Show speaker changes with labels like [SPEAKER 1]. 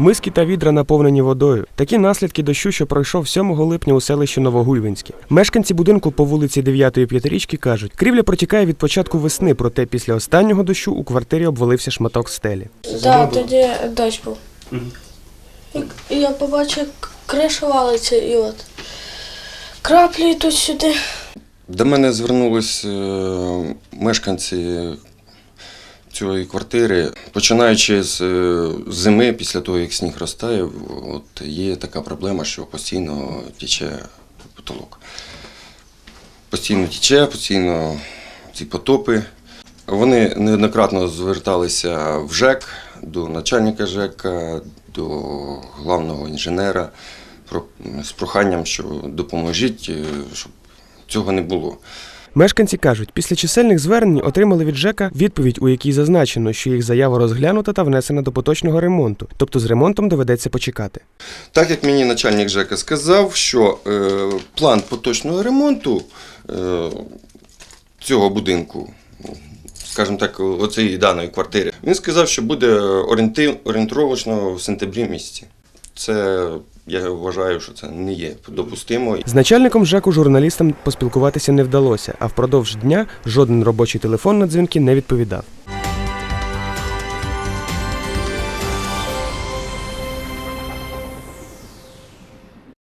[SPEAKER 1] Миски та відра наповнені водою. Такі наслідки дощу, що пройшов 7 липня у селищі Новогульвинське. Мешканці будинку по вулиці 9-ї п'ятирічки кажуть, крівля протікає від початку весни, проте після останнього дощу у квартирі обвалився шматок стелі.
[SPEAKER 2] Так, тоді дощ був. І, і я побачив, як криша валиться і от краплі йдуть сюди.
[SPEAKER 3] До мене звернулись е, мешканці цієї квартири, починаючи з е, зими, після того, як сніг розтає, от є така проблема, що постійно тече потолок. Постійно тече, постійно ці потопи. Вони неоднократно зверталися в ЖЕК, до начальника ЖЕКа, до главного інженера з проханням, що допоможіть, е, щоб цього не було.
[SPEAKER 1] Мешканці кажуть, після чисельних звернень отримали від ЖЕКа відповідь, у якій зазначено, що їх заява розглянута та внесена до поточного ремонту, тобто з ремонтом доведеться почекати.
[SPEAKER 3] Так як мені начальник ЖЕКа сказав, що е, план поточного ремонту е, цього будинку, скажімо так, оцієї даної квартири, він сказав, що буде орієнтировочно в сентябрі місяці. Це я вважаю, що це не є допустимо.
[SPEAKER 1] З начальником ЖЕКу журналістам поспілкуватися не вдалося, а впродовж дня жоден робочий телефон на дзвінки не відповідав.